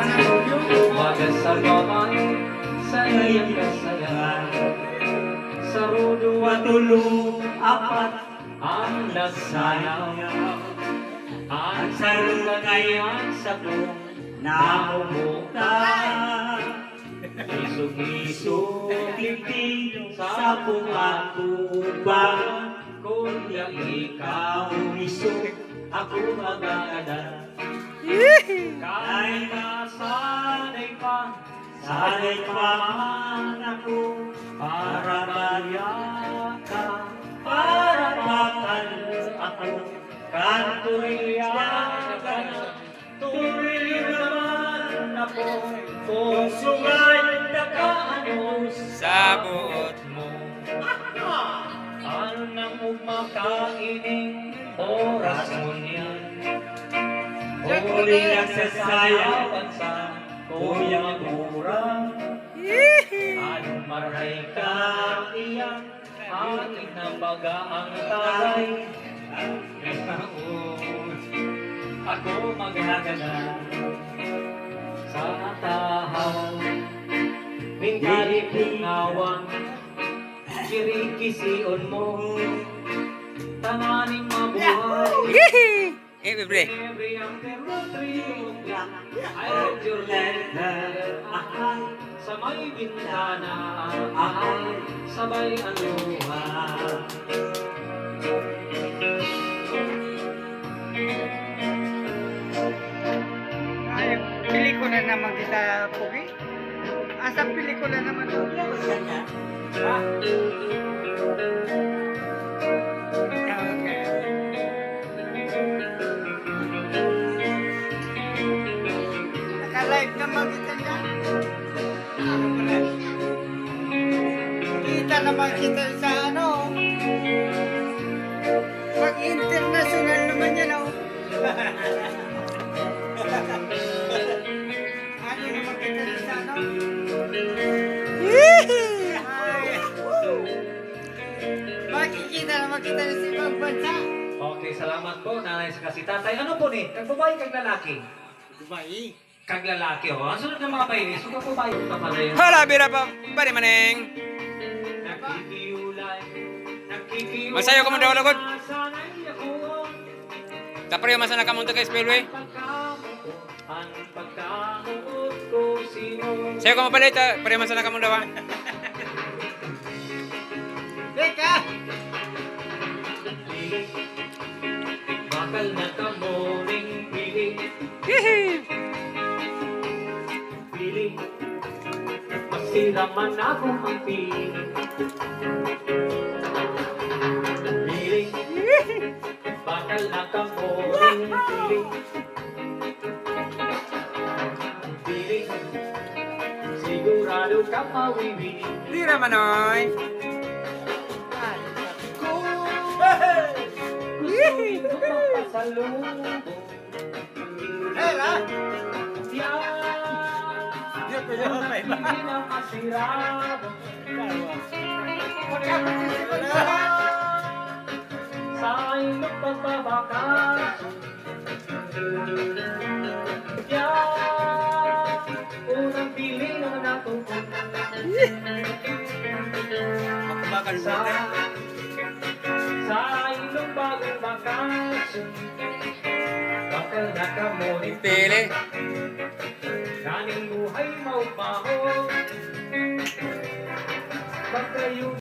Magasagaman sa iyong kasayahan Sa rudo at tulo apat ang nagsayaw At sa lugayan sa kong namumuka Isog-isog tingting sa pungatuban Kung ikaw isog ako magagada kahit nasanay pa, sanay pa man para mayaka, para makan ako. Kantuyakan, tuloy naman ako, kung sumay na ka ano Sa oras mo niyan? Huli nagsasayawan sa kuyang kurang Anong maray ka iyan Akin na baga ang taray. Ako maghagana Sa tahaw Mingkali pingawan Kirikisiun mo. Tananing mabuhay Eh, ahay, sa may bintana, ahay, sabay ang luha. Ay, pelikula naman kita, Pugi. Asa pelikula naman to? Kita naman kita sa ano. Pag-international naman yan, oh. Ano naman kita sa ano? Makikita naman kita sa ibang bansa. Okay, salamat po, nanay sa kasi tatay. Ano po ni? Kag babae, kag lalaki? Dubai. Kag lalaki, oh. Ang sunod ng mga bayi, so kag babae ka pa rin. Hala, bira pa. Pari maneng. Nakikiulay, nakikiulay. Masayo ka mo daw, lagod. Tapos yung masana ka munta kay sino Sayo ka mapalit, ah. Pari masana ka munda ba? hindi naman ako happy. Feeling, baka lang ka boring feeling. Feeling, sigurado ka pawiwi. Hindi naman oy. Hey! Hey! Hindi na masirado Magkakasisipan ka! Sa iyong pagbabakas Yan Unang pili Bakal Sa Sa iyong bagong bakasyon Bakal na Pili. Kaning buhay maupaho Pagkayo